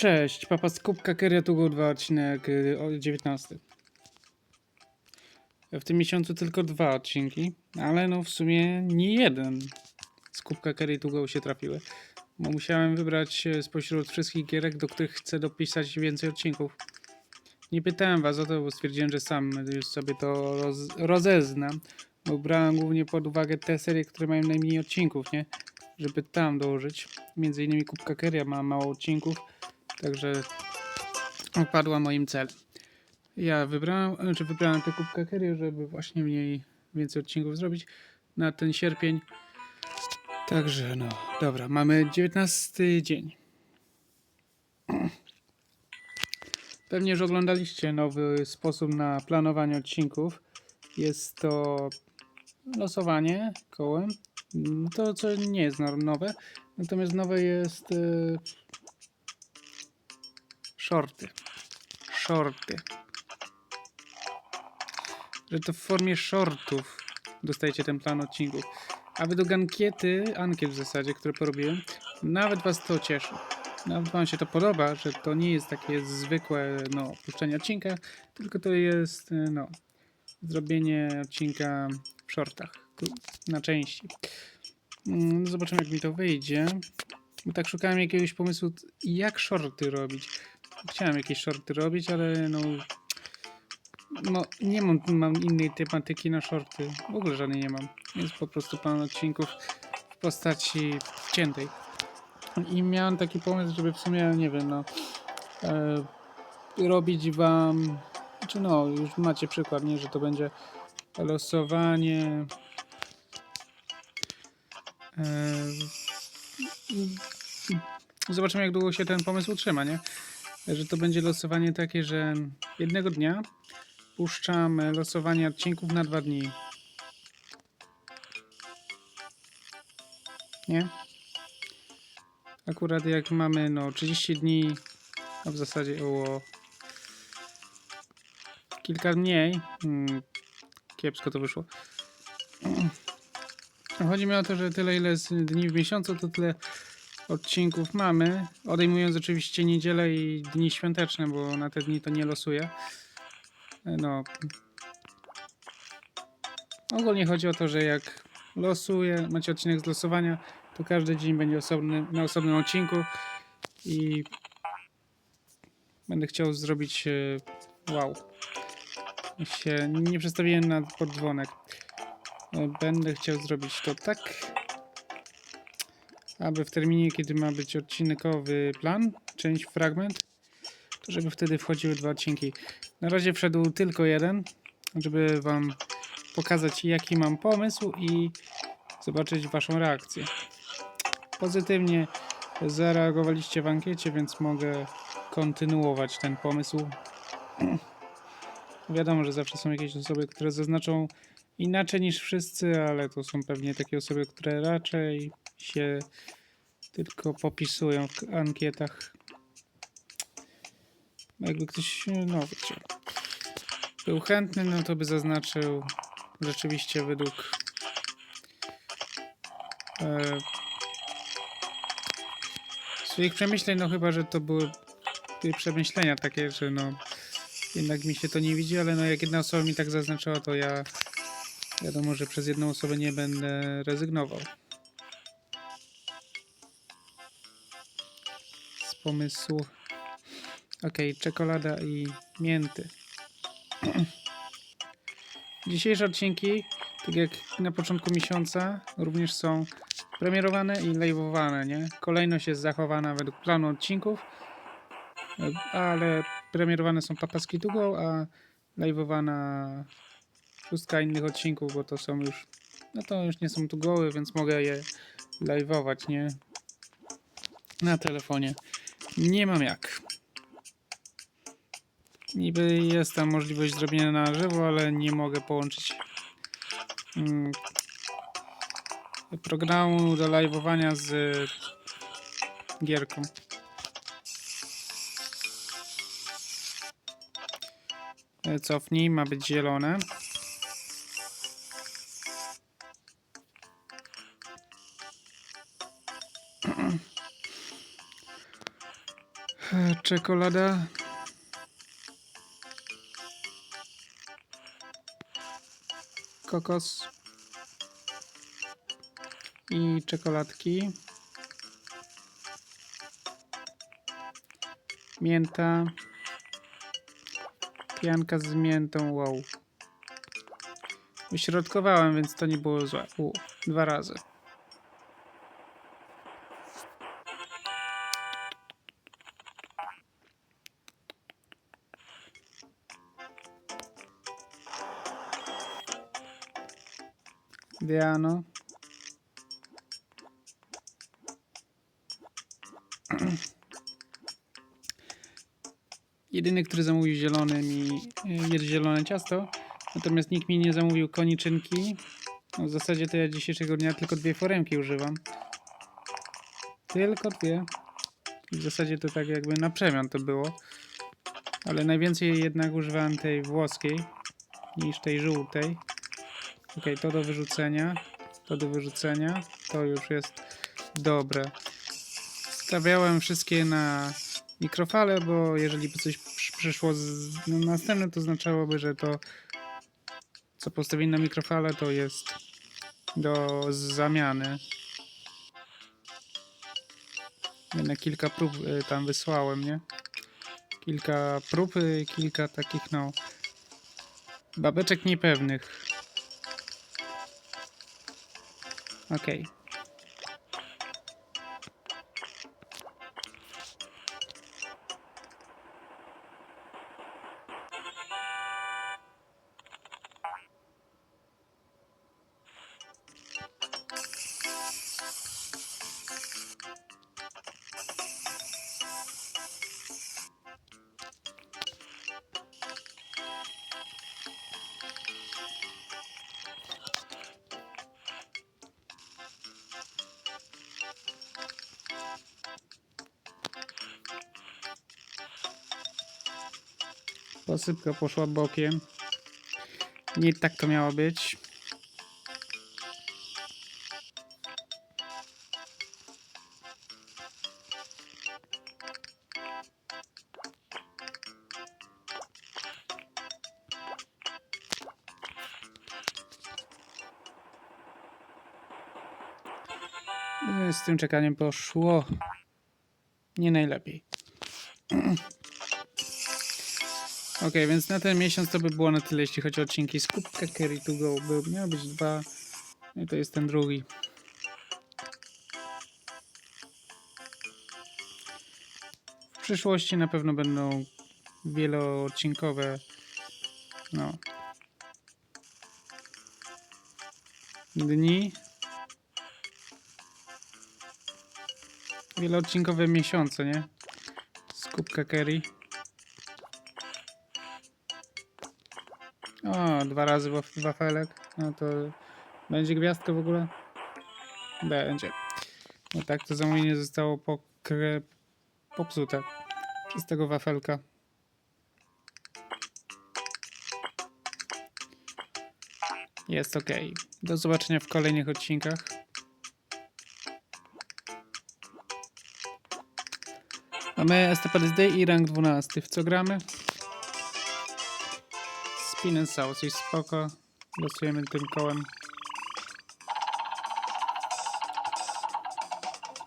Cześć, papa z Kubka Keriatugu 2, odcinek y, o 19. W tym miesiącu tylko dwa odcinki, ale no w sumie nie jeden z Kubka Keriatugu się trafiły. Bo musiałem wybrać e, spośród wszystkich gierek, do których chcę dopisać więcej odcinków. Nie pytałem was o to, bo stwierdziłem, że sam już sobie to roz, rozeznam. Bo brałem głównie pod uwagę te serie, które mają najmniej odcinków, nie? Żeby tam dołożyć. Między innymi Kubka Keria ma mało odcinków. Także opadła moim celem. Ja wybrałem, czy wybrałem tę kubkę Kerio, żeby właśnie mniej więcej odcinków zrobić na ten sierpień. Także no, dobra, mamy 19 dzień. Pewnie już oglądaliście nowy sposób na planowanie odcinków. Jest to losowanie kołem. To, co nie jest no- nowe. Natomiast nowe jest y, Shorty. Shorty. Że to w formie shortów dostajecie ten plan odcinków. A według ankiety, ankiet w zasadzie, które porobiłem, nawet was to cieszy. Nawet wam się to podoba, że to nie jest takie zwykłe, no, puszczenie odcinka, tylko to jest, no, zrobienie odcinka w shortach, na części. Mm, Zobaczymy, jak mi to wyjdzie. Bo tak szukałem jakiegoś pomysłu, jak shorty robić. Chciałem jakieś shorty robić, ale no. No, nie mam, mam innej tematyki na shorty. W ogóle żadnej nie mam. Jest po prostu plan odcinków w postaci wciętej. I miałem taki pomysł, żeby w sumie, nie wiem, no. E, robić wam. Czy no, już macie przykład, nie, że to będzie losowanie. E, zobaczymy, jak długo się ten pomysł utrzyma, nie? Że to będzie losowanie takie, że jednego dnia puszczam e, losowanie odcinków na dwa dni. Nie? Akurat jak mamy no 30 dni, a w zasadzie o kilka mniej, hmm, kiepsko to wyszło. Chodzi mi o to, że tyle ile dni w miesiącu, to tyle odcinków mamy, odejmując oczywiście niedzielę i dni świąteczne, bo na te dni to nie losuję. No. Ogólnie chodzi o to, że jak losuję, macie odcinek z losowania, to każdy dzień będzie osobny, na osobnym odcinku i będę chciał zrobić e, wow. Się nie przestawiłem na poddzwonek. E, Będę chciał zrobić to tak, aby w terminie, kiedy ma być odcinkowy plan, część fragment, to żeby wtedy wchodziły dwa odcinki. Na razie wszedł tylko jeden, żeby Wam pokazać, jaki mam pomysł i zobaczyć Waszą reakcję. Pozytywnie zareagowaliście w ankiecie, więc mogę kontynuować ten pomysł. Wiadomo, że zawsze są jakieś osoby, które zaznaczą inaczej niż wszyscy, ale to są pewnie takie osoby, które raczej się tylko popisują w ankietach. Jakby ktoś, no wiecie, był chętny, no to by zaznaczył rzeczywiście według e, swoich przemyśleń, no chyba, że to były przemyślenia takie, że no jednak mi się to nie widzi, ale no jak jedna osoba mi tak zaznaczyła, to ja wiadomo, że przez jedną osobę nie będę rezygnował. Z pomysłu. Ok, czekolada i mięty. Dzisiejsze odcinki, tak jak na początku miesiąca, również są premierowane i live'owane, nie? Kolejność jest zachowana według planu odcinków, ale premierowane są papaski to go, a live'owana szóstka innych odcinków, bo to są już, no to już nie są tu goły, więc mogę je live'ować, nie? Na telefonie. Nie mam jak. Niby jest tam możliwość zrobienia na żywo, ale nie mogę połączyć mm, programu do live'owania z gierką. E, Cofnij, ma być zielone. Czekolada. Kokos. I czekoladki. Mięta. Pianka z miętą, wow. Wyśrodkowałem, więc to nie było złe. U, dwa razy. Diano. Jedyny, który zamówił zielony mi y, jest zielone ciasto, natomiast nikt mi nie zamówił koniczynki. No, w zasadzie to ja dzisiejszego dnia tylko dwie foremki używam. Tylko dwie. W zasadzie to tak jakby na przemian to było. Ale najwięcej jednak używałem tej włoskiej niż tej żółtej. Ok, to do wyrzucenia. To do wyrzucenia. To już jest dobre. Stawiałem wszystkie na mikrofale, bo jeżeli by coś przy- przyszło z, no, następne, to oznaczałoby, że to co postawili na mikrofale to jest do zamiany. Jednak kilka prób y, tam wysłałem, nie? Kilka prób, y, kilka takich no babeczek niepewnych. Okay. Posypka poszła bokiem. Nie tak to miało być. E, Z tym czekaniem poszło nie najlepiej. Ok, więc na ten miesiąc to by było na tyle, jeśli chodzi o odcinki z Kubka Carry to Go. Był, miało być dwa, i to jest ten drugi. W przyszłości na pewno będą wieloodcinkowe, no, dni. Wieloodcinkowe miesiące, nie? Z Kubka. Dwa razy waf- wafelek. No to będzie gwiazdka w ogóle? Będzie. No tak, to zamówienie zostało pokre... popsute przez tego wafelka. Jest ok. Do zobaczenia w kolejnych odcinkach. Mamy Day i rank 12. W co gramy? South jest spoko. Losujemy tym kołem.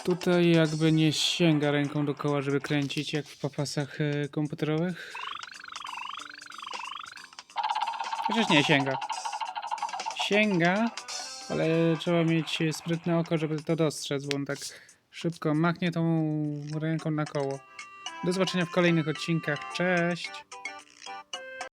Tutaj jakby nie sięga ręką do koła, żeby kręcić jak w papasach e, komputerowych. Chociaż nie sięga. Sięga, ale trzeba mieć sprytne oko, żeby to dostrzec, bo on tak szybko machnie tą ręką na koło. Do zobaczenia w kolejnych odcinkach. Cześć!